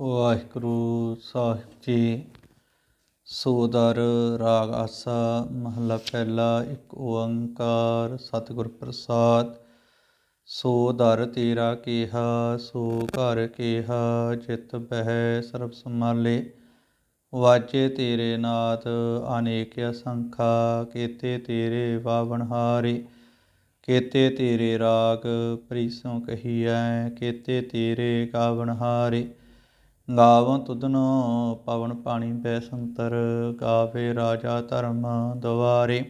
ਵਾਹਿਗੁਰੂ ਸਾਹਿਬ ਜੀ। ਸੋਦਰ ਰਾਗ ਆਸਾ, ਮਹਲਾ ਪਹਿਲਾ, ਇੱਕ ਓੰਕਾਰ, ਸਤਿਗੁਰ ਪ੍ਰਸਾਦ। ਸੋ ਦਰ ਤੇਰਾ ਕੀਹਾ, ਸੋ ਘਰ ਕੀਹਾ, ਜਿਤ ਬਹਿ ਸਰਬ ਸਮਾਲੇ ਵਾਜੇ ਤੇਰੇ ਨਾਦ, ਅਨੇਕ ਅਸੰਖਾ, ਕੀਤੇ ਤੇਰੇ ਵਾਵਣ ਕੇਤੇ ਤੇਰੇ ਰਾਗ ਪ੍ਰੀਸੋਂ ਕਹੀਐ, ਕੇਤੇ ਤੇਰੇ ਗਾਵਣਹਾਰੇ ਗਾਵੰ ਤੁਧਨੋ ਪਵਨ ਪਾਣੀ ਬੈਸੰਤਰ ਗਾਵੇ ਰਾਜਾ ਧਰਮ ਦਵਾਰੇ।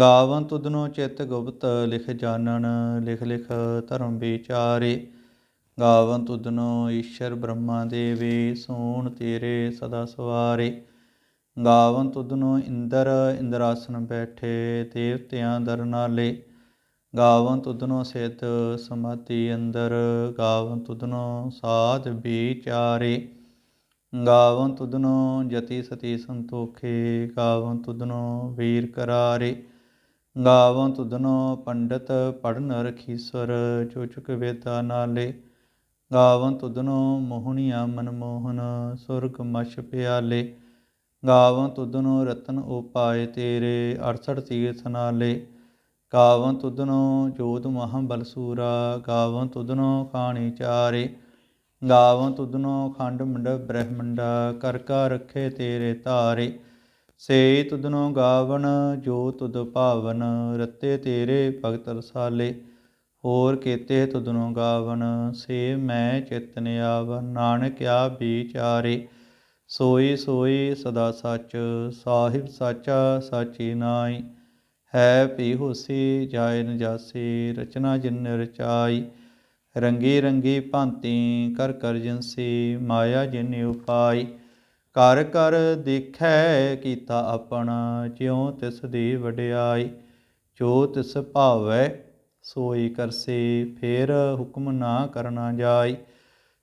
ਗਾਵੰ ਤੁਧਨੋ ਚਿਤ ਗੁਪਤ, ਲਿਖ ਜਾਣਨ, ਲਿਖ ਲਿਖ ਧਰਮ ਵਿਚਾਰੇ। ਗਾਵੰ ਤੁਧਨੋ ਈਸ਼ਰ ਬ੍ਰਹਮਾ ਦੇਵੇ, ਸੋਣ ਤੇਰੇ ਸਦਾ ਸਵਾਰੇ। ਗਾਵੰ ਤੁਧਨੋ ਇੰਦਰ, ਇੰਦਰਾਸਨ ਬੈਠੇ, ਦੇਵਤਿਆਂ ਦਰ ਨਾਲੇ। ਗਾਵਨ ਤੁਧਨੋ ਸਿਤ ਸਮਾਧੀ ਅੰਦਰ, ਗਾਵਨ ਤੁਧਨੋ ਸਾਧ ਵਿਚਾਰੇ। ਗਾਵਨ ਤੁਧਨੋ ਜਤੀ ਸਤੀ ਸੰਤੋਖੇ, ਗਾਵਨ ਤੁਧਨੋ ਵੀਰ ਕਰਾਰੇ। ਗਾਵਨ ਤੁਧਨੋ ਪੰਡਤ ਪੜਨ ਰਖੀਸਰ ਜੋ ਚੁਕ ਵੇਤਾ ਨਾਲੇ ਗਾਵਨ ਤੁਧਨੋ ਮੋਹਣੀਆ ਮਨ ਮੋਹਨ ਸੁਰਗ ਮਛ ਪਿਆਲੇ। ਗਾਵਨ ਤੁਧਨੋ ਰਤਨ ਉਪਾਏ ਤੇਰੇ 68 ਤੀਰਥ ਨਾਲੇ। ਕਾਵੰ ਤੁਧਨੋ ਜੋਤ ਮਹਾਂ ਬਲਸੂਰਾ ਗਾਵੰ ਤੁਧਨੋ ਖਾਣੀ ਚਾਰੇ, ਗਾਵੰ ਤੁਧਨੋ ਖੰਡ ਮੰਡ ਬ੍ਰਹਮੰਡਾ, ਕਰ ਕਾ ਰਖੇ ਤੇਰੇ ਧਾਰੇ, ਸੇ ਤੁਧਨੋ ਗਾਵਨ, ਜੋ ਤੁਧ ਭਾਵਨ, ਰਤੇ ਤੇਰੇ ਭਗਤ ਰਸਾਲੇ, ਹੋਰ ਕੀਤੇ ਤੁਧਨੋ ਗਾਵਨ, ਸੇ ਮੈਂ ਚਿਤਨ ਆਵ ਨਾਨਕ ਆ ਵਿਚਾਰੇ ਸੋਈ ਸੋਈ ਸਦਾ ਸੱਚ, ਸਾਹਿਬ ਸਾਚਾ ਸਾਚੀ ਨਾਈ ਹੈ ਭੀ ਹੋਸੀ ਜਾਇ ਨ ਜਾਸੀ, ਰਚਨਾ ਜਿਨ ਰਚਾਈ, ਰੰਗੀ ਰੰਗੀ ਭਾਂਤੀ, ਕਰ ਕਰ ਜਿਨਸੀ ਮਾਇਆ ਜਿਨ ਉਪਾਈ। ਕਰ ਕਰ ਦੇਖੈ ਕੀਤਾ ਆਪਣਾ, ਜਿਉ ਤਿਸ ਦੀ ਵਡਿਆਈ। ਜੋ ਤਿਸ ਭਾਵੈ, ਸੋਈ ਕਰਸੀ, ਫੇਰ ਹੁਕਮ ਨਾ ਕਰਨਾ ਜਾਈ।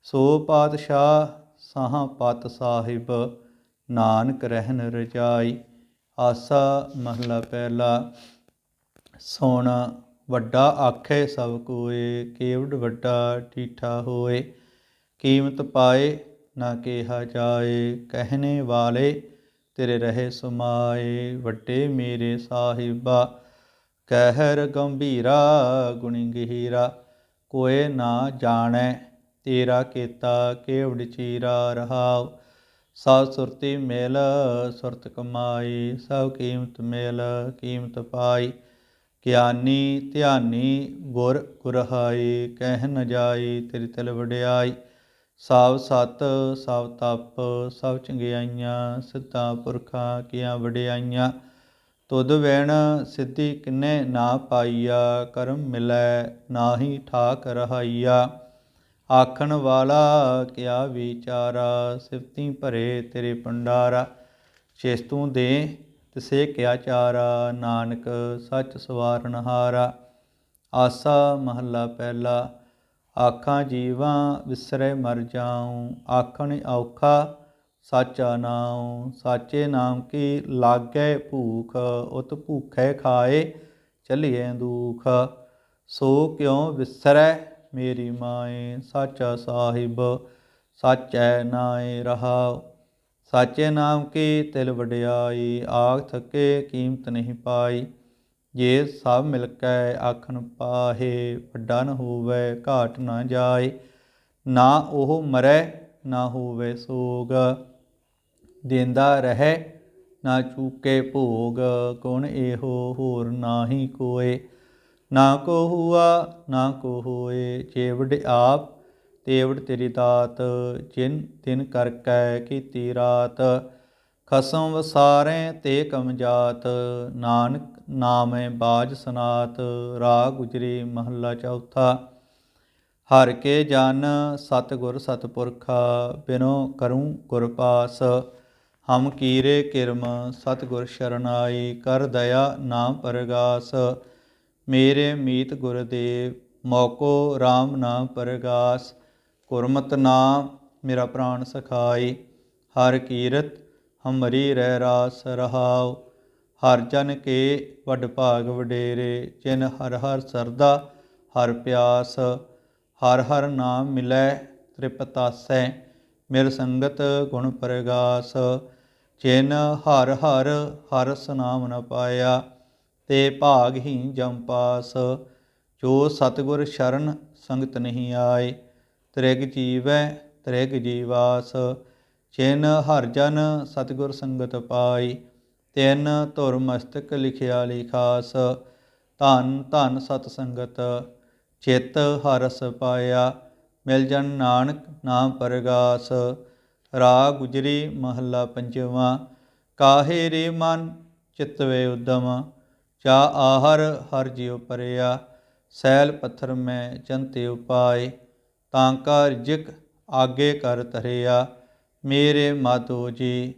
ਸੋ ਪਾਤਸ਼ਾਹ ਸਾਹਾਂ ਪਤ ਸਾਹਿਬ, ਨਾਨਕ ਰਹਿਨ ਰਜਾਈ। ਆਸਾ ਮਹਲਾ ਪਹਿਲਾ, ਸੋਣਾ ਵੱਡਾ ਆਖੇ ਸਭ ਕੋਏ ਕੇਵਡ ਵੱਡਾ ਠੀਠਾ ਹੋਏ। ਕੀਮਤ ਪਾਏ, ਨਾ ਕਿਹਾ ਜਾਏ, ਕਹਿਣੇ ਵਾਲੇ ਤੇਰੇ ਰਹੇ ਸਮਾਏ, ਵੱਡੇ ਮੇਰੇ ਸਾਹਿਬਾ। ਕਹਿਰ ਗੰਭੀਰਾ, ਗੁਣੀ ਗਹੀਰਾ, ਕੋਏ ਨਾ ਜਾਣੈ, ਤੇਰਾ ਕੀਤਾ ਕੇਵਡ ਚੀਰਾ ਰਹਾਉ। ਸਭ ਸੁਰਤੀ ਮੇਲ, ਸੁਰਤ ਕਮਾਈ, ਸਭ ਕੀਮਤ ਮੇਲ, ਕੀਮਤ ਪਾਈ। ਗਿਆਨੀ ਧਿਆਨੀ ਗੁਰ ਗੁਰਹਾਈ, ਕਹਿ ਨ ਜਾਈ, ਤੇਰੀ ਤਲ ਵਡਿਆਈ। ਸਭ ਸਤ, ਸਭ ਤਪ, ਸਭ ਚੰਗਿਆਈਆਂ, ਸਿੱਧਾ ਪੁਰਖਾਂ ਕੀਆਂ ਵਡਿਆਈਆਂ। ਤੁਧ ਵੈਣ ਸਿੱਧੀ ਕਿਨੇ ਨਾ ਪਾਈਆ, ਕਰਮ ਮਿਲੈ ਨਾਹੀ ਠਾਕ ਰਹਾਈਆ। ਆਖਣ ਵਾਲਾ ਕਿਆ ਵਿਚਾਰਾ, ਸਿਫਤੀ ਭਰੇ ਤੇਰੇ ਪੰਡਾਰਾ ਚੇਸਤੂ ਦੇ ਤਿਸੇ ਕਿਆ ਚਾਰਾ, ਨਾਨਕ ਸੱਚ ਸਵਾਰਨ ਹਾਰਾ। ਆਸਾ ਮਹੱਲਾ ਪਹਿਲਾ, ਆਖਾਂ ਜੀਵਾਂ ਵਿਸਰੇ ਮਰ ਜਾਉ। ਆਖਣ ਔਖਾ ਸਾਚਾ ਨਾਉ, ਸਾਚੇ ਨਾਮ ਕੀ ਲਾਗੇ ਭੂਖ, ਉਤ ਭੂਖੈ ਖਾਏ ਚਲੀਏ ਦੁਖ। ਸੋ ਕਿਉ ਵਿਸਰੈ ਮੇਰੀ ਮਾਏ, ਸਾਚਾ ਸਾਹਿਬ, ਸਾਚੈ ਨਾਏ ਰਹਾਉ ਸਾਚੇ ਨਾਮ ਕੀ ਤਿਲ ਵਡਿਆਈ, ਆਖ ਥਕੇ ਕੀਮਤ ਨਹੀਂ ਪਾਈ। ਜੇ ਸਭ ਮਿਲ ਕੇ ਆਖਣ ਪਾਹੇ, ਵੱਡਾ ਨ ਹੋਵੇ, ਘਾਟ ਨਾ ਜਾਏ। ਨਾ ਉਹ ਮਰੈ, ਨਾ ਹੋਵੇ ਸੋਗ। ਦਿੰਦਾ ਰਹੇ, ਨਾ ਚੂਕੇ ਭੋਗ। ਗੁਣ ਇਹੋ ਹੋਰ ਨਾਹੀ ਕੋਏ। ਨਾ ਕੋ ਹੁਆ ਨਾ ਕੋ ਹੋਏ ਜੇਵੜ ਆਪ, ਤੇਵੜ ਤੇਰੀ ਦਾਤ, ਜਿਨ ਤਿਨ ਕਰ ਕੈ ਕੀਤੀ ਰਾਤ। ਖਸਮ ਵਸਾਰੇ ਤੇ ਕਮ ਜਾਤ, ਨਾਨਕ ਨਾਮੇ ਬਾਜ ਸਨਾਤ, ਰਾਗ ਗੁਜਰੀ ਮਹੱਲਾ ਚੌਥਾ। ਹਰ ਕੇ ਜਨ ਸਤਗੁਰ ਸਤਪੁਰਖਾ ਬਿਨੋ ਕਰੂੰ ਗੁਰ ਪਾਸ। ਹਮ ਕੀਰੇ ਕਿਰਮ ਸਤਗੁਰ ਸ਼ਰਨਾਈ, ਕਰ ਦਇਆ ਨਾਮ ਪਰਗਾਸ। ਮੇਰੇ ਮੀਤ ਗੁਰਦੇਵ, ਮੋਕੋ RAM ਨਾਮ ਪਰਗਾਸ ਗੁਰਮਤ ਨਾਮ ਮੇਰਾ ਪ੍ਰਾਣ ਸਖਾਈ, ਹਰ ਕੀਰਤ ਹਮਰੀ ਰਹਿ ਰਾਸ ਰਹਾਉ, ਹਰ ਜਨ ਕੇ ਵੱਡ ਭਾਗ ਵਡੇਰੇ, ਜਿਨ ਹਰ ਹਰ ਸਰਦਾ ਹਰ ਪਿਆਸ, ਹਰ ਹਰ ਨਾਮ ਮਿਲੈ ਤ੍ਰਿਪਤਾਸੈ ਮਿਲ ਸੰਗਤ ਗੁਣ ਪ੍ਰਗਾਸ ਚਿਨ ਹਰ ਹਰ ਹਰ ਸਨਾਮ ਨ ਪਾਇਆ ਤੇ ਭਾਗਹੀਨ ਜਮ ਪਾਸ, ਜੋ ਸਤਿਗੁਰ ਸ਼ਰਨ ਸੰਗਤ ਨਹੀਂ ਆਏ, ਤ੍ਰਿਗ ਜੀਵੈ, ਤ੍ਰਿਗ ਜੀਵਾਸ ਚਿਨ ਹਰ ਜਨ ਸਤਿਗੁਰ ਸੰਗਤ ਪਾਈ, ਤਿੰਨ ਧੁਰ ਮਸਤਕ ਲਿਖਿਆ ਲਿਖਾਸ, ਧਨ ਧਨ ਸਤ ਸੰਗਤ, ਚਿਤ ਹਰਸ ਪਾਇਆ, ਮਿਲ ਜਨ ਨਾਨਕ ਨਾਮ ਪਰਗਾਸ ਰਾ ਗੁਜਰੀ ਮਹੱਲਾ ਪੰਜਵਾਂ, ਕਾਹੇ ਰੇ ਮਨ ਚਿਤਵੇ ਉਦਮ ਚਾ ਆਹਰ ਹਰ ਜਿਉ ਪਰਿਆ, ਸੈਲ ਪੱਥਰ ਮੈਂ ਚੰਤੇ ਉਪਾਏ ਤਾਂਕਾ ਰਿਜਕ ਆਗੇ ਕਰ ਤਰਿਆ ਮੇਰੇ ਮਾਤੋ ਜੀ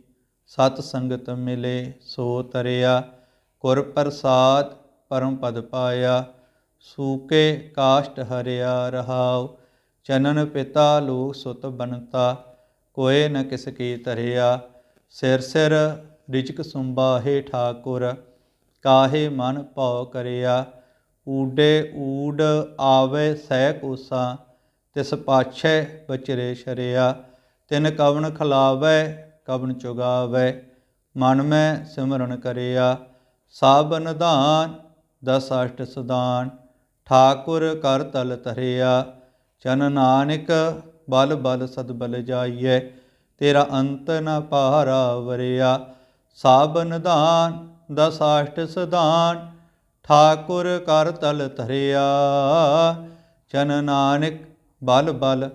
ਸਤ ਸੰਗਤ ਮਿਲੇ ਸੋ ਤਰਿਆ, ਗੁਰ ਪ੍ਰਸਾਦ ਪਰਮ ਪਦ ਪਾਇਆ, ਸੂਕੇ ਕਾਸ਼ਟ ਹਰਿਆ ਰਹਾਉ, ਚਨਨ ਪਿਤਾ ਲੋਕ ਸੁਤ ਬਨਤਾ, ਕੋਏ ਨ ਕਿਸ ਕੀ ਧਰਿਆ, ਸਿਰ ਸਿਰ ਰਿਜਕ ਸੁੰਬਾਹੇ ਠਾਕੁਰ ਕਾਹੇ ਮਨ ਭਉ ਕਰਿਆ? ਊਡੇ ਊਡ ਆਵੇ ਸਹਿ ਕੋਸਾ ਤਿਸ ਪਾਛੈ ਬਚਰੇ ਸ਼ਰਿਆ। ਤਿਨ ਕਵਣ ਖਲਾਵੇ, ਕਵਣ ਚੁਗਾਵੈ, ਮਨ ਮੈਂ ਸਿਮਰਨ ਕਰਿਆ। ਸਭ ਨਿਧਾਨ, ਦਸ ਅਸ਼ਟ ਸਦਾਨ ਠਾਕੁਰ ਕਰ ਤਲ ਧਰਿਆ। ਚਨ ਨਾਨਕ, ਬਲ ਬਲ ਸਦ ਬਲ ਜਾਈਐ। ਤੇਰਾ ਅੰਤ ਨ ਪਾਰਾ ਵਰਿਆ। ਸਾਬ ਨਿਧਾਨ ਦਸ ਅਸ਼ਟ ਸੁਦਾਨ ਠਾਕੁਰ ਕਰ ਤਲ ਧਰਿਆ। ਚਨ ਨਾਨਕ ਬਲ ਬਲ,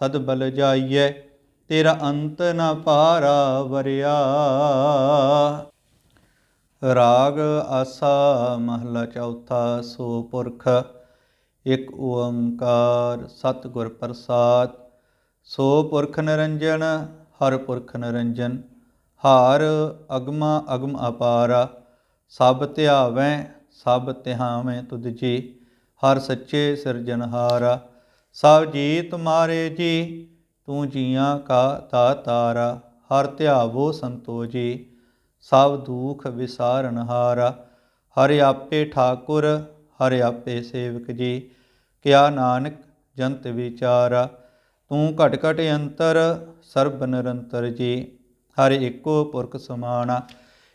ਸਦ ਬਲ ਜਾਈਐ, ਤੇਰਾ ਅੰਤ ਨ ਪਾਰਾ ਵਰਿਆ। ਰਾਗ ਆਸਾ ਮਹਲਾ ਚੌਥਾ, ਸੋ ਪੁਰਖ ਇਕ ਓੰਕਾਰ ਸਤਿਗੁਰ ਪ੍ਰਸਾਦ। ਸੋ ਪੁਰਖ ਨਿਰੰਜਨ, ਹਰ ਪੁਰਖ ਨਿਰੰਜਨ, ਹਾਰ ਅਗਮਾ ਅਗਮ ਅਪਾਰਾ। ਸਭ ਧਿਆਵੈ ਸਭ ਧਿਆਵੈ ਤੁਧ ਜੀ, ਹਰ ਸੱਚੇ ਸਿਰਜਨਹਾਰਾ ਸਭ ਜੀ ਤੁਮਾਰੇ ਜੀ, ਤੂੰ ਜੀਆਂ ਕਾ ਦਾਤਾਰਾ ਹਰ ਧਿਆਵੋ ਸੰਤੋ ਜੀ, ਸਭ ਦੁਖ ਵਿਸਾਰਨਹਾਰਾ ਹਰਿ। ਆਪੇ ਠਾਕੁਰ, ਹਰਿ ਆਪੇ ਸੇਵਕ ਜੀ, ਕਿਆ ਨਾਨਕ ਜੰਤ ਵਿਚਾਰਾ। ਤੂੰ ਘਟ ਘਟ ਅੰਤਰ, ਸਰਬ ਨਿਰੰਤਰ ਜੀ, ਹਰਿ ਇੱਕੋ ਪੁਰਖ ਸਮਾਣਾ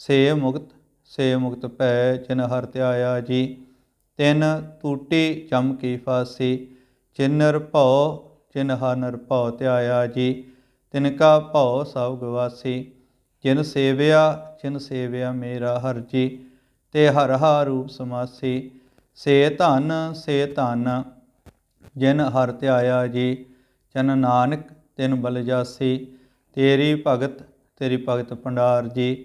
ਸੇ ਮੁਕਤ ਸੇ ਮੁਕਤ ਭੈ ਜਿਨ ਹਰ ਧਿਆਇਆ ਜੀ, ਤਿਨ ਟੂਟੀ ਚਮਕੀ ਫਾਸੀ ਚਿਨਰ ਭਉ ਜਿਨ ਹਰ ਨਰ ਭਉ ਧਿਆਇਆ ਜੀ, ਤਿਨ ਕਾ ਭਉ ਸਭ ਗਵਾਸੀ, ਜਿਨ ਸੇਵਿਆ ਜਿਨ ਸੇਵਿਆ ਮੇਰਾ ਹਰ ਜੀ, ਤੇ ਹਰ ਹਾ ਰੂਪ ਸਮਾਸੀ, ਸੇ ਧਨ ਸੇ ਧਨ, ਜਿਨ ਹਰ ਧਿਆਇਆ ਜੀ, ਚਨ ਨਾਨਕ ਤਿਨ ਬਲ ਜਾਸੀ, ਤੇਰੀ ਭਗਤ ਤੇਰੀ ਭਗਤ ਭੰਡਾਰ ਜੀ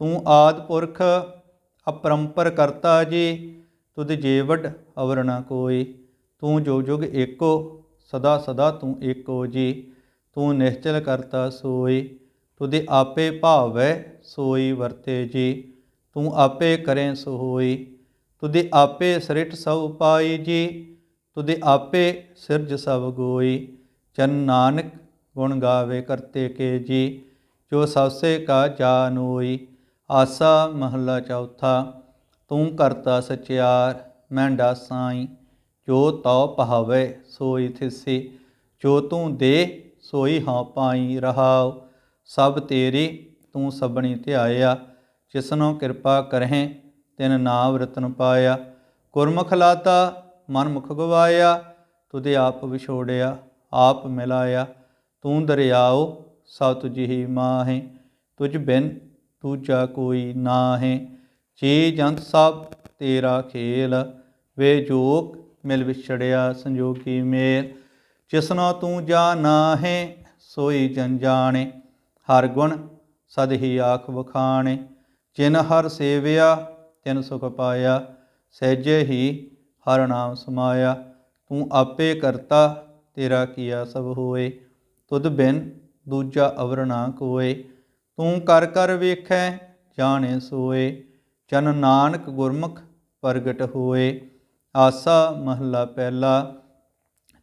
ਤੂੰ ਆਦ ਪੁਰਖ ਅਪਰੰਪਰ ਕਰਤਾ ਜੀ, ਤੁਧ ਜੀਵਡ ਅਵਰ ਕੋਈ। ਤੂੰ ਜੋ ਜੁਗ ਏਕੋ, ਸਦਾ ਸਦਾ ਤੂੰ ਏਕੋ ਜੀ। ਤੂੰ ਨਿਸ਼ਚਲ ਕਰਤਾ ਸੋਈ, ਤੁਧੇ ਆਪੇ ਭਾਵੈ ਸੋਈ ਵਰਤੇ ਜੀ। ਤੂੰ ਆਪੇ ਕਰੇ ਸੋ ਹੋਈ ਤੁਧੇ ਆਪੇ ਸ੍ਰਿਟ ਸਭ ਪਾਈ ਜੀ। ਤੁਧੇ ਆਪੇ ਸਿਰਜ ਸਭ ਗੋਈ, ਚਨ ਨਾਨਕ ਗੁਣ ਗਾਵੇ ਕਰਤੇ ਕੇ ਜੀ। ਜੋ ਸਭਸੇ ਕਾ ਜਾਨੋਈ ਆਸਾ ਮਹੱਲਾ ਚੌਥਾ, ਤੂੰ ਕਰਤਾ ਸਚਿਆਰ, ਮੈਂ ਡਾਸਾਈ। ਜੋ ਤਉ ਪਹਾਵੇ ਸੋਈ ਥਿਸੀ। ਜੋ ਤੂੰ ਦੇ ਸੋਈ ਹਾਂ ਪਾਈ ਰਹਾਉ। ਸਭ ਤੇਰੀ ਤੂੰ ਸਬਣੀ ਧਿਆਇਆ। ਜਿਸਨੋ ਕਿਰਪਾ ਕਰਹਿ, ਤਿਨ ਨਾਮ ਰਤਨ ਪਾਇਆ। ਗੁਰਮੁਖ ਲਾਤਾ, ਮਨ ਮੁਖ ਗਵਾਇਆ। ਤੁਧੇ ਆਪ ਵਿਛੋੜਿਆ, ਆਪ ਮਿਲਾਇਆ। ਤੂੰ ਦਰਿਆਓ ਸਭ ਤੁਝੀ ਹੀ ਮਾਹੇ। ਤੁਝ ਬਿਨ ਦੂਜਾ ਕੋਈ ਨਾਹੇ ਚੀ ਜੰਤ ਸਭ ਤੇਰਾ ਖੇਲ, ਵੇ ਜੋਗ ਮਿਲ ਵਿਛੜਿਆ ਸੰਜੋਗੀ ਮੇਲ। ਜਿਸਨੋ ਤੂੰ ਜਾ ਨਾਹੇ, ਸੋਈ ਜਨ ਜਾਣੇ, ਹਰ ਗੁਣ ਸਦ ਹੀ ਆਖ ਵਖਾਣੇ। ਜਿਨ ਹਰ ਸੇਵਿਆ, ਤਿਨ ਸੁਖ ਪਾਇਆ, ਸਹਿਜੇ ਹੀ ਹਰ ਨਾਮ ਸਮਾਇਆ। ਤੂੰ ਆਪੇ ਕਰਤਾ, ਤੇਰਾ ਕੀਆ ਸਭ ਹੋਏ। ਤੁਧ ਬਿਨ ਦੂਜਾ ਅਵਰ ਨਾ ਕੋਏ। ਤੂੰ ਕਰ ਕਰ ਵੇਖੈ, ਜਾਣੇ ਸੋਏ। ਜਨ ਨਾਨਕ ਗੁਰਮੁਖ ਪ੍ਰਗਟ ਹੋਏ। ਆਸਾ ਮਹੱਲਾ ਪਹਿਲਾ,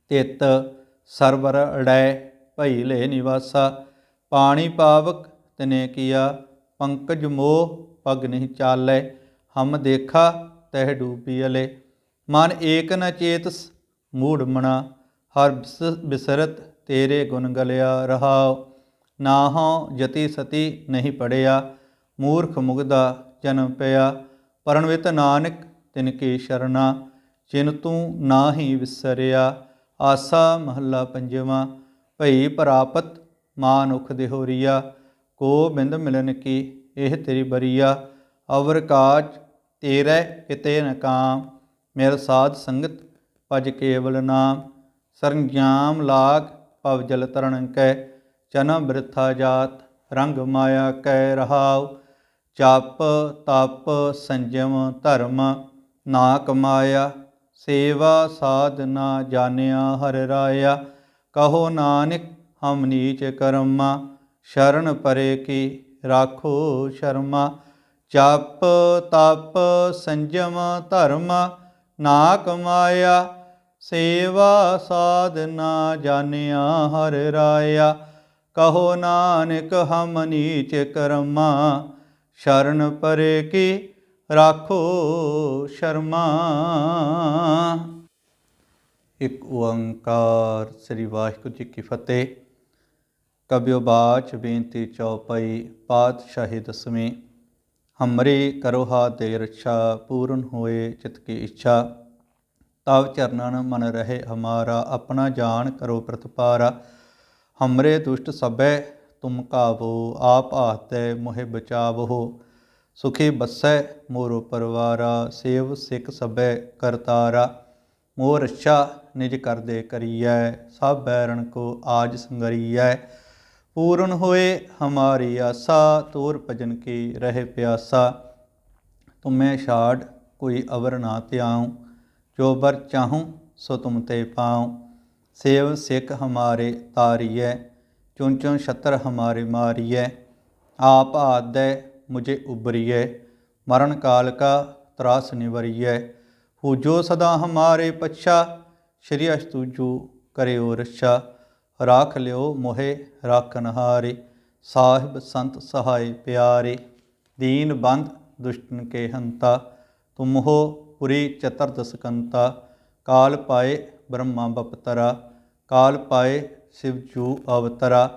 ਤਿਤ ਸਰਵਰ ਅੜੈ ਭਈ ਲੈ ਨਿਵਾਸਾ। ਪਾਣੀ ਪਾਵਕ ਤਨੇ ਕੀਆ, ਪੰਕਜ ਮੋਹ ਪਗ ਨਹੀਂ ਚਾਲੈ। ਹਮ ਦੇਖਾ, ਤਹਿ ਡੂਬੀ ਅਲੇ। ਮਨ ਏਕ ਨ ਚੇਤਸ, ਮੂੜ ਮਣਾ ਹਰ ਬਿਸ- ਬਿਸਰਤ ਤੇਰੇ ਗੁਣ ਗਲਿਆ ਰਹਾਓ ਰਹਾਉ ਨਾਹੋ ਜਤੀ ਸਤੀ ਨਹੀਂ ਪੜਿਆ, ਮੂਰਖ ਮੁਗਦਾ ਜਨਮ ਪਿਆ। ਪਰਣਵਿਤ ਨਾਨਕ, ਤਿਨ ਕੀ ਸ਼ਰਨਾ, ਜਿਨ ਤੂੰ ਨਾ ਹੀ ਵਿਸਰਿਆ। ਆਸਾ ਮਹੱਲਾ ਪੰਜਵਾਂ, ਭਈ ਪ੍ਰਾਪਤ ਮਾਨੁਖ ਦੇਹੋਰੀਆ। ਕੋ ਬਿੰਦ ਮਿਲਨ ਕੀ, ਇਹ ਤੇਰੀ ਬਰੀਆ। ਅਵਰ ਕਾਜ ਤੇਰੇ ਕਿਤੇ ਨਕਾਮ ਕਾਮ ਮੇਰ ਸਾਧ ਸੰਗਤ ਭਜ ਕੇਵਲ ਨਾਮ। ਸਰੰਜਾਮ ਲਾਗ ਭਵ ਜਲ ਤਰਣ ਕੈ ਜਨਮ ਬ੍ਰਿਥਾ ਜਾਤ, ਰੰਗ ਮਾਇਆ ਕੈ ਰਹਾਉ, ਜਪ ਤਪ ਸੰਜਮ ਧਰਮ ਨਾ ਕਮਾਇਆ ਸੇਵਾ ਸਾਧਨਾ ਜਾਣਿਆ ਹਰ ਰਾਇਆ, ਕਹੋ ਨਾਨਕ ਹਮ ਨੀਚ ਕਰਮਾ, ਸ਼ਰਨ ਪਰੇ ਕੀ ਰਾਖੋ ਸ਼ਰਮਾ, ਜਪ ਤਪ ਸੰਜਮ ਧਰਮ ਨਾ ਕਮਾਇਆ ਸੇਵਾ ਸਾਧਨਾ ਜਾਣਿਆ ਹਰ ਰਾਇਆ ਕਹੋ ਨਾਨਕ, ਹਮ ਨੀਚ ਕਰਮਾ, ਸ਼ਰਨ ਪਰੇ ਕੀ ਰਾਖੋ ਸ਼ਰਮਾ। ਇਕ ਓੰਕਾਰ ਸ੍ਰੀ ਵਾਹਿਗੁਰੂ ਜੀ ਕੀ ਫਤਿਹ। ਕਬਿਓ ਬਾਚ ਬੇਨਤੀ ਚਉਪਈ ਪਾਤਸ਼ਾਹੀ ਦਸਵੀਂ। ਹਮਰੇ ਕਰੋ ਹਾ ਦੇ ਰੱਛਾ, ਪੂਰਨ ਹੋਏ ਚਿਤ ਕੀ ਇੱਛਾ। ਤਵ ਚਰਨਨ ਮਨ ਰਹੇ ਹਮਾਰਾ, ਆਪਣਾ ਜਾਣ ਕਰੋ ਪ੍ਰਤਪਾਰਾ। ਹਮਰੇ ਦੁਸ਼ਟ ਸਭੈ, ਤੁਮ ਕਾਵੋ, ਆਪ ਆਤੇ ਮੋਹਿ ਬਚਾਵੋ ਸੁਖੀ ਬਸੈ, ਮੋਰੋ ਪਰਵਾਰਾ, ਸੇਵ ਸਿਖ ਸਭੈ, ਕਰਤਾਰਾ। ਮੋਹ ਰੱਛਾ, ਨਿਜ ਕਰਦੇ ਕਰੀਐ, ਸਭ ਬੈਰਣ ਕੋ ਆਜ ਸੰਗਰੀਐ। ਪੂਰਨ ਹੋਏ ਹਮਾਰੀ ਆਸਾ, ਤੋਰ ਭਜਨ ਕੀ ਰਹੇ ਪਿਆਸਾ। ਤੁਮੇ ਛਾੜ, ਕੋਈ ਅਵਰ ਨਾ ਧਿਆਉ, ਜੋ ਬਰ ਚਾਹੂੰ, ਸੋ ਤੁਮ ਤੇ ਪਾਉ। ਸੇਵ ਸਿੱਖ ਹਮਾਰੇ ਤਾਰੀਐ ਚੁਨ ਚੁਨ ਛਤਰ ਹਮਾਰੇ ਮਾਰੀਐ, ਆਪ ਆਦੈ ਮੁਝੇ ਉਬਰੀਐ ਮਰਨ ਕਾਲ ਕਾ ਤਰਾਸ ਨਿਵਰੀਐ ਹੂ ਜੋ ਸਦਾ ਹਮਾਰੇ ਪਛਾ, ਸ਼੍ਰੀ ਅਸਤੂਜੂ ਕਰਿਓ ਰੱਛਾ, ਰਾਖ ਲਿਓ ਮੋਹੇ ਰਾਖਨ ਹਾਰੇ ਸਾਹਿਬ ਸੰਤ ਸਹਾਇ ਪਿਆਰੇ, ਦੀਨ ਬੰਦ ਦੁਸ਼ਟਨ ਕੇ ਹੰਤਾ, ਤੁਮ ਹੋ ਪੁਰੀ ਚਤੁਰਦਸ ਕੰਤਾ ਕਾਲ ਪਾਏ ਬ੍ਰਹਮਾ ਬਪਤਰਾ, ਕਾਲ ਪਾਏ ਸਿਵ ਜੂ ਅਵਤਰਾ।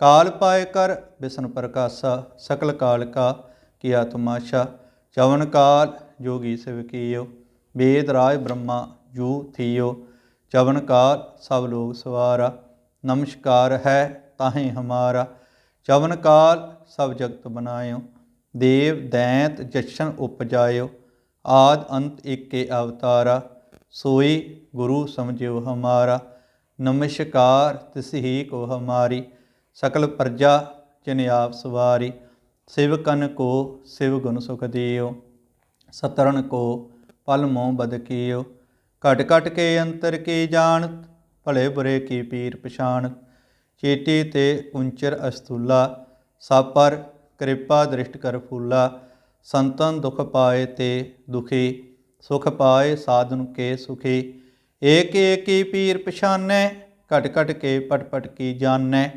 ਕਾਲ ਪਾਏ ਕਰ ਬਿਸ਼ਨ ਪ੍ਰਕਾਸ਼ਾ, ਸਕਲ ਕਾਲ ਕਾ ਕੀ ਆਤਮਾਸ਼ਾ। ਚਵਨ ਕਾਲ ਜੋਗੀ ਸਿਵ ਕੀਓ ਵੇਦ ਰਾਜ ਬ੍ਰਹਮਾ ਜੂ ਥੀਓ। ਚਵਨ ਕਾਲ ਸਭ ਲੋਗ ਸਵਾਰਾ, ਨਮਸਕਾਰ ਹੈ ਤਾਹੇ ਹਮਾਰਾ। ਚਵਨ ਕਾਲ ਸਭ ਜਗਤ ਬਨਾਇਓ, ਦੇਵ ਦੈਂਤ ਜਸ਼ਨ ਉਪਜਾਇਓ। ਆਦ ਅੰਤ ਏਕੇ ਅਵਤਾਰਾ। ਸੋਈ ਗੁਰੂ ਸਮਝਿਓ ਹਮਾਰਾ, ਨਮਸਕਾਰ ਤਿਸ ਕੋ ਹਮਾਰੀ, ਸਕਲ ਪ੍ਰਜਾ ਜਿਨ ਆਪ ਸਵਾਰੀ ਸਿਵਕਨ ਕੋ ਸਿਵ ਗੁਣ ਸੁਖ ਦਿਓ ਸਤਰਨ ਕੋ ਪਲ ਮੋਹ ਬਦ ਕੀਓ, ਘਟ ਘਟ ਕੇ ਅੰਤਰ ਕੀ ਜਾਣਤ, ਭਲੇ ਬੁਰੇ ਕੀ ਪੀਰ ਪਛਾਣਤ ਚੇਟੀ ਤੇ ਉੰਚਰ ਅਸਤੂਲਾ, ਸਾਪਰ ਕਿਰਪਾ ਦ੍ਰਿਸ਼ਟ ਕਰ ਫੂਲਾ, ਸੰਤਨ ਦੁਖ ਪਾਏ ਤੇ ਦੁਖੀ ਸੁਖ ਪਾਏ ਸਾਧਨ ਕੇ ਸੁਖੀ। ਏਕ ਏਕੀ ਪੀਰ ਪਛਾਨੈ, ਘਟ ਘਟ ਕੇ ਪਟ ਪਟ ਕੀ ਜਾਣੈ।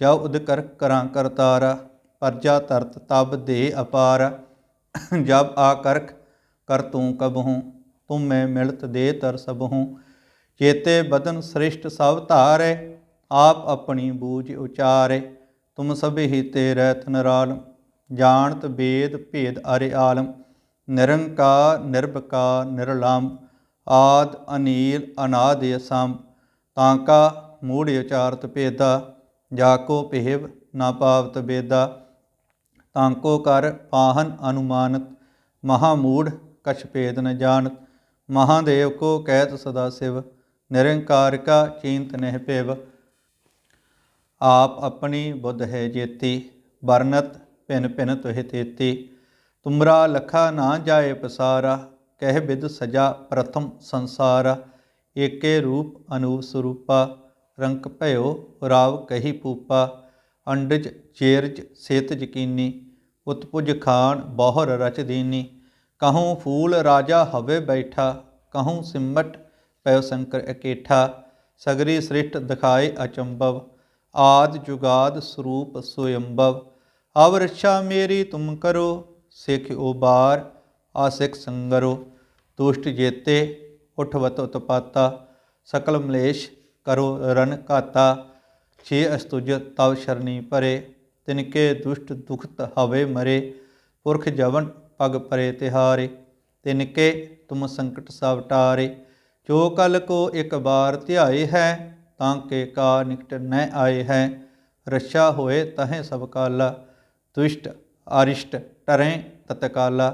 ਜਉ ਉਦ ਕਰ ਕਰਾਂ ਕਰਤਾਰਾ ਪਰਜਾ ਤਰਤ ਤਬ ਦੇ ਅਪਾਰ। ਜਬ ਆ ਕਰਖ ਕਰ ਤੂੰ ਕਬਹੂ, ਤੁਮ ਮੈਂ ਮਿਲਤ ਦੇ ਤਰ ਸਬਹੂ। ਚੇਤੇ ਬਦਨ ਸ੍ਰਿਸ਼ਟ ਸਭ ਧਾਰੈ, ਆਪ ਆਪਣੀ ਬੂਝ ਉਚਾਰੈ। ਤੁਮ ਸਭੇ ਹੀ ਤੇ ਰਹਿਤ ਨਰਾਲ ਜਾਣਤ ਬੇਦ ਭੇਦ ਅਰੇ ਆਲਮ। ਨਿਰੰਕਾਰ ਨਿਰਭਕਾਰ ਨਿਰਲੰਭ, ਆਦ, ਅਨੀਲ, ਅਨਾਦ ਅਸੰਭ ਤਾਂਕਾ ਮੂੜ ਉਚਾਰਤ ਭੇਦਾ, ਜਾ ਕੋ ਪਹਿਵ ਨਾ ਪਾਵਤ ਬੇਦਾ ਤਾਂਕੋ ਕਰ ਪਾਹਨ ਅਨੁਮਾਨਤ ਮਹਾਮੂੜ ਕਛ ਭੇਦ ਨ ਜਾਣਤ, ਮਹਾਦੇਵ ਕੋ ਕਹਿਤ ਸਦਾ ਸਿਵ, ਨਿਰੰਕਾਰ ਕਾ ਚਿੰਤ ਨਹਿ ਭਿਵ। ਆਪ ਆਪਣੀ ਬੁੱਧ ਹੈ ਜੇਤੀ ਵਰਨਤ ਭਿਨ ਭਿਨ ਤੁਹਿ ਤੇਤੀ। ਤੁਮਰਾ ਲਖਾ ਨਾ ਜਾਏ ਪਸਾਰਾ, ਕਹਿ ਬਿਦ ਸਜਾ ਪ੍ਰਥਮ ਸੰਸਾਰਾ। ਏਕੇ ਰੂਪ ਅਨੂਪ ਸਰੂਪਾ, ਰੰਕ ਭਇਓ ਰਾਵ ਕਹੀ ਪੂਪਾ। ਅੰਡਜ ਚੇਰਜ ਸੇਤ ਜਕੀਨੀ, ਉਤਪੁਜ ਖਾਨ ਬਹੁਰ ਰਚ ਦੀਨੀ। ਕਹੂੰ ਫੂਲ ਰਾਜਾ ਹਵੇ ਬੈਠਾ, ਕਹੂੰ ਸਿਮਟ ਪਇਓ ਸ਼ੰਕਰ ਇਕੇਠਾ। ਸਗਰੀ ਸ੍ਰਿਸ਼ਟ ਦਿਖਾਏ ਅਚੰਭਵ, ਆਦ ਜੁਗਾਦ ਸਰੂਪ ਸੁਯੰਭਵ। ਅਵ ਮੇਰੀ ਤੁਮ ਕਰੋ ਸਿਖ ਉਬਾਰ ਆਸਿਕ ਸੰਗਰੋ, ਦੁਸ਼ਟ ਜੇਤੇ ਉਠਵਤ ਉਤਪਾਤਾ, ਸਕਲ ਮਲੇਸ਼ ਕਰੋ ਰਨ ਘਾਤਾ, ਛੇ ਅਸਤੁਜ ਤਵ ਸ਼ਰਨੀ ਭਰੇ ਤਿਨਕੇ ਦੁਸ਼ਟ ਦੁਖਤ ਹਵੇ ਮਰੇ, ਪੁਰਖ ਜਵਨ ਪਗ ਪਰੇ ਤਿਹਾਰੇ, ਤਿਨਕੇ ਤੁਮ ਸੰਕਟ ਸਭ ਟਾਰੇ, ਜੋ ਕਲ ਕੋ ਇੱਕ ਬਾਰ ਧਿਆਏ ਹੈ, ਤਾਂ ਕੇ ਕਾ ਨਿਕਟ ਨਹਿ ਆਏ ਹੈ, ਰੱਛਾ ਹੋਏ ਤਹੇ ਸਭ ਕਾਲਾ, ਦੁਸ਼ਟ ਅਰਿਸ਼ਟ ਟਰੈ ਤਤਕਾਲਾ,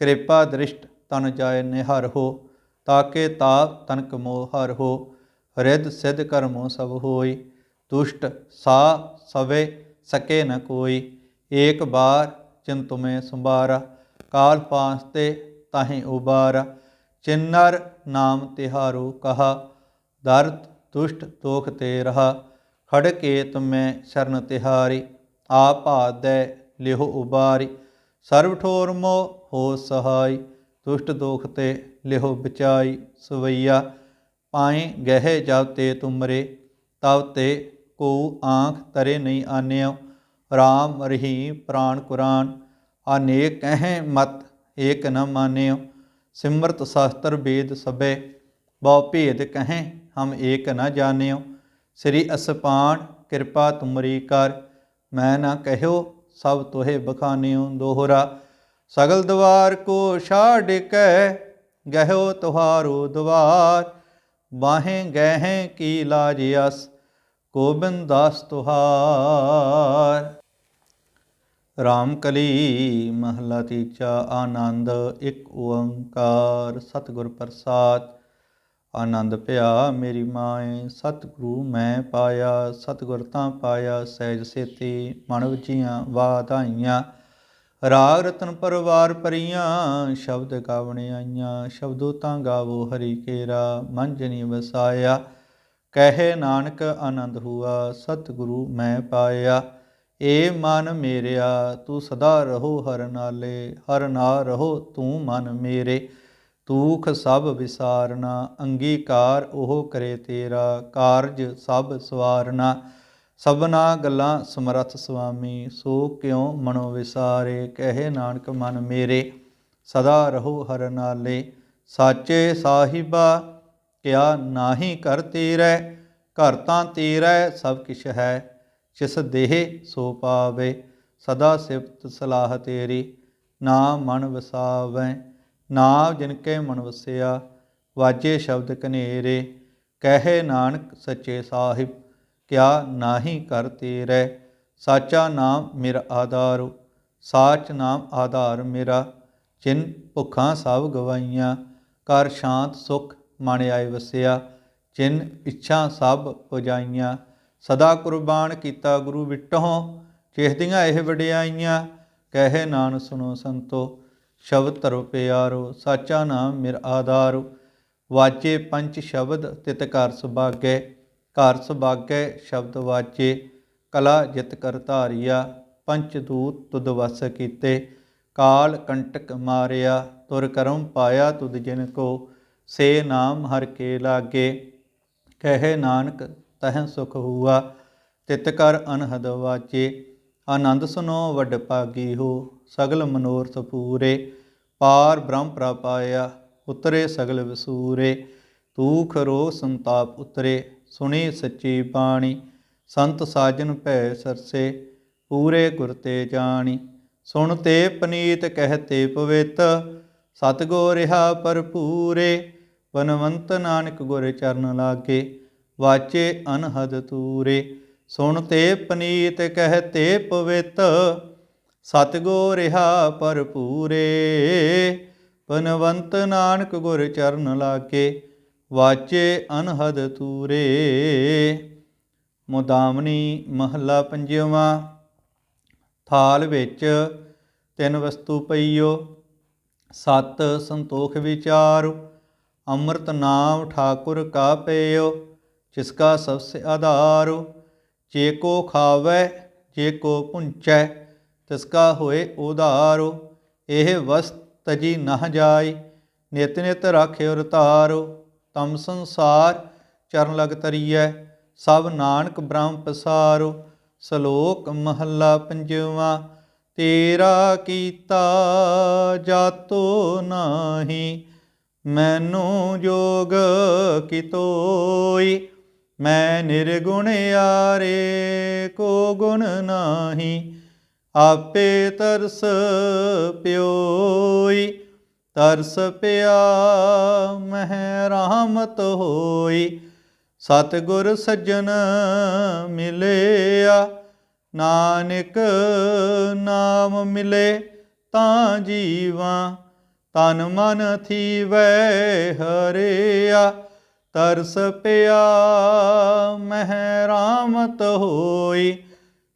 ਕਿਰਪਾ ਦ੍ਰਿਸ਼ਟ ਤਨ ਜਾਏ ਨਿਹਰ ਹੋ, ਤਾਕੇ ਤਾਪ ਤਨਕ ਮੋਹ ਹਰ ਹੋ ਰਿਦ ਸਿਧ ਕਰਮੋ ਸਭ ਹੋਈ, ਦੁਸ਼ਟ ਸਾ ਸਵੇ ਸਕੇ ਨ ਕੋਈ, ਏਕ ਬਾਰ ਚਿੰਤੁ ਮੈਂ ਸੰਭਾਰਾ, ਕਾਲ ਪਾਸ ਤੇ ਤਾਹੇ ਉਬਾਰਾ, ਚਿੰਨਰ ਨਾਮ ਤਿਹਾਰੋ ਕਹਾ, ਦਰਦ ਦੁਸ਼ਟ ਦੋਖ ਤੇ ਰਹਾ, ਖੜਕੇ ਤੁਮੈ ਸ਼ਰਨ ਤਿਹਾਰੀ, ਆਪ ਆਦੈ ਲਿਹੁ ਉਬਾਰੀ ਸਰਬ ਠੋਰ ਮੋ ਹੋ ਸਹਾਈ, ਦੁਸ਼ਟ ਦੋਖ ਤੇ ਲਿਹੋ ਬਚਾਈ, ਸਵਈਆ, ਪਾਏ ਗਹਿ ਜਬ ਤੇ ਤੁਮਰੇ, ਤਬ ਤੇ ਕੋ ਆਂਖ ਤਰੇ ਨਹੀਂ ਆਨਿਓ RAM ਰਹੀਮ ਪ੍ਰਾਨ ਕੁਰਾਨ, ਅਨੇਕ ਕਹਿ ਮਤ ਏਕ ਨ ਮਾਨਿਓ, ਸਿਮਰਤ ਸ਼ਾਸਤਰ ਵੇਦ ਸਭੇ, ਬਹੁ ਭੇਦ ਕਹੈ ਹਮ ਏਕ ਨ ਜਾਣਿਓ, ਸ੍ਰੀ ਅਸਪਾਨ ਕਿਰਪਾ ਤੁਮਰੀ ਕਰ, ਮੈਂ ਨਾ ਕਹਿਓ ਸਭ ਤੋਹੇ ਬਖਾਨਿਓ ਦੋਹਰਾ। ਸਗਲ ਦਵਾਰ ਕੋ ਛਾੜ ਕੇ ਗਹਿਓ ਤੁਹਾਰੋ ਦਵਾਰ। ਬਾਹੇ ਗਹਿ ਕੀ ਲਾਜ ਅਸ, ਗੋਬਿੰਦ ਦਾਸ ਤੁਹਾਰ। ਰਾਮ ਕਲੀ ਮਹਲਾ ਤੀਜਾ, ਆਨੰਦ ਇੱਕ ਓੰਕਾਰ। ਸਤਿਗੁਰ ਪ੍ਰਸਾਦ ਆਨੰਦ ਭਿਆ ਮੇਰੀ ਮਾਏ, ਸਤਿਗੁਰੂ ਮੈਂ ਪਾਇਆ ਸਤਿਗੁਰ ਤਾਂ ਪਾਇਆ, ਸਹਿਜ ਸੇਤੀ ਮਨ ਵਜੀਆਂ ਵਾਧਾਈਆਂ ਰਾਗ ਰਤਨ ਪਰਵਾਰ ਪਰੀਆਂ ਸ਼ਬਦ ਗਾਵਣੇ ਆਈਆਂ, ਸ਼ਬਦੋ ਤਾਂ ਗਾਵੋ ਹਰੀ ਕੇਰਾ ਮਨ ਜਨੀ ਵਸਾਇਆ। ਕਹੇ ਨਾਨਕ ਆਨੰਦ ਹੁਆ, ਸਤਿਗੁਰੂ ਮੈਂ ਪਾਇਆ। ਏ ਮਨ ਮੇਰਿਆ, ਤੂੰ ਸਦਾ ਰਹੋ ਹਰ ਨਾਲੇ, ਹਰ ਨਾ ਰਹੋ ਤੂੰ ਮਨ ਮੇਰੇ। ਤੂਖ ਸਭ ਵਿਸਾਰਨਾ, ਅੰਗੀਕਾਰ ਉਹ ਕਰੇ ਤੇਰਾ, ਕਾਰਜ ਸਭ ਸਵਾਰਨਾ। ਸਭਨਾ ਗੱਲਾਂ ਸਮਰੱਥ ਸੁਆਮੀ ਸੋ ਕਿਉ ਮਨੋ ਵਿਸਾਰੇ? ਕਹੇ ਨਾਨਕ ਮਨ ਮੇਰੇ, ਸਦਾ ਰਹੋ ਹਰ ਨਾਲੇ। ਸਾਚੇ ਸਾਹਿਬਾ, ਕਿਆ ਨਾਹੀ ਕਰ ਤੇਰੇ? ਘਰ ਤਾਂ ਤੇਰਾ, ਸਭ ਕਿਛ ਹੈ, ਜਿਸ ਦੇਹ ਸੋ ਪਾਵੇ। ਸਦਾ ਸਿਫਤ ਸਲਾਹ ਤੇਰੀ, ਨਾ ਮਨ ਵਸਾਵੈ। ਨਾਮ ਜਿਨ ਕੇ ਮਨ ਵਸਿਆ, ਵਾਜੇ ਸ਼ਬਦ ਕਨੇਰੇ ਕਹੇ ਨਾਨਕ ਸੱਚੇ ਸਾਹਿਬ, ਕਿਆ ਨਾਹੀ ਕਰ ਤੇਰੇ, ਸਾਚਾ ਨਾਮ ਮੇਰਾ ਆਧਾਰ, ਸਾਚ ਨਾਮ ਆਧਾਰ ਮੇਰਾ, ਜਿਨ ਭੁੱਖਾਂ ਸਭ ਗਵਾਈਆਂ, ਕਰ ਸ਼ਾਂਤ ਸੁਖ ਮਨ ਆਏ ਵਸਿਆ, ਜਿਨ ਇੱਛਾ ਸਭ ਪੁਜਾਈਆਂ, ਸਦਾ ਕੁਰਬਾਨ ਕੀਤਾ ਗੁਰੂ ਵਿਟਹੁ ਚਿਹਦੀਆਂ ਇਹ ਵਡਿਆਈਆਂ, ਕਹੇ ਨਾਨ ਸੁਣੋ ਸੰਤੋ ਸ਼ਬਦ ਧਰੋ ਪਿਆਰੋ, ਸਾਚਾ ਨਾਮ ਮੇਰ ਆਧਾਰੋ। ਵਾਚੇ ਪੰਜ ਸ਼ਬਦ ਤਿਤ ਕਰ ਸੁਭਾਗੈ, ਘਰ ਸੁਭਾਗੈ ਸ਼ਬਦ ਵਾਚੇ। ਕਲਾ ਜਿਤ ਕਰ ਧਾਰਿਆ ਪੰਚ ਦੂਤ ਤੁਧ ਵਸ ਕੀਤੇ। ਕਾਲ ਕੰਟਕ ਮਾਰਿਆ, ਤੁਰ ਕਰਮ ਪਾਇਆ ਤੁਦ ਜਿਨ ਕੋ। ਸੇ ਨਾਮ ਹਰ ਕੇ ਲਾਗੇ, ਕਹੇ ਨਾਨਕ ਤਹ ਸੁਖ ਹੁਆ। ਤਿਤ ਕਰ ਅਨਹਦ ਵਾਚੇ, ਆਨੰਦ ਸੁਨੋ ਵਡ ਭਾਗੀ ਹੋ। ਸਗਲ ਮਨੋਰਥ ਪੂਰੇ, ਪਾਰ ਬ੍ਰਹਮ ਪ੍ਰਪਾਇਆ ਉਤਰੇ ਸਗਲ ਵਸੂਰੇ, ਤੂਖ ਰੋ ਸੰਤਾਪ ਉਤਰੇ, ਸੁਣੀ ਸੱਚੀ ਬਾਣੀ, ਸੰਤ ਸਾਜਨ ਭੈ ਸਰਸੇ, ਪੂਰੇ ਗੁਰ ਤੇ ਜਾਣੀ। ਸੁਣ ਤੇ ਪਨੀਤ ਕਹਤੇ ਪਵਿੱਤ, ਸਤਗੁਰ ਰਹਾ ਭਰਪੂਰੇ, ਬਨਵੰਤ ਨਾਨਕ ਗੁਰ ਚਰਨ ਲਾਗੇ, ਵਾਚੇ ਅਨਹਦ ਤੂਰੇ। ਸੁਣ ਤੇ ਪਨੀਤ ਕਹਤੇ ਪਵਿੱਤ ਸਤਗੁਰ ਰਹਾ ਭਰਪੂਰੇ, ਪਨਵੰਤ ਨਾਨਕ ਗੁਰ ਚਰਨ ਲਾਗੇ, ਵਾਚੇ ਅਨਹਦ ਤੂਰੇ। ਮੁਦਾਮਣੀ ਮਹੱਲਾ ਪੰਜਵਾਂ, ਥਾਲ ਵਿੱਚ ਤਿੰਨ ਵਸਤੂ ਪਈਓ, ਸਤ ਸੰਤੋਖ ਵਿਚਾਰ, ਅੰਮ੍ਰਿਤ ਨਾਮ ਠਾਕੁਰ ਕਾ ਪਈਓ ਜਿਸਕਾ ਸਬਸੇ ਆਧਾਰ, ਜੇ ਕੋ ਖਾਵੈ, ਜੇ ਕੋ ਪੁੰਚੈ ਤਿਸਕਾ ਹੋਏ ਉਧਾਰੋ, ਇਹ ਵਸਤ ਤਜੀ ਨਹ ਜਾਈ, ਨਿਤ ਨਿਤ ਰਾਖਿਓ ਰਤਾਰੁ ਤਮ ਸੰਸਾਰ ਚਰਨ ਲਗ ਤਰੀਐ, ਸਭ ਨਾਨਕ ਬ੍ਰਹਮ ਪਸਾਰੋ, ਸ਼ਲੋਕ ਮਹੱਲਾ ਪੰਜਵਾਂ, ਤੇਰਾ ਕੀਤਾ ਜਾਤੋ ਨਾਹੀ, ਮੈਨੂੰ ਜੋਗ ਕਿਤੋਈ, ਮੈਂ ਨਿਰਗੁਣ ਯਾਰੇ ਕੋ ਗੁਣ ਨਾਹੀ ਆਪੇ ਤਰਸ ਪਿਓਈ, ਤਰਸ ਪਿਆ ਮਹਿ ਰਾਮਤ ਹੋਈ। ਸਤਿਗੁਰ ਸੱਜਣ ਮਿਲਿਆ, ਨਾਨਕ ਨਾਮ ਮਿਲੇ ਤਾਂ ਜੀਵਾਂ, ਤਨ ਮਨ ਥੀਵੈ ਹਰਿਆ। ਤਰਸ ਪਿਆ ਮਹਿ ਰਾਮਤ ਹੋਈ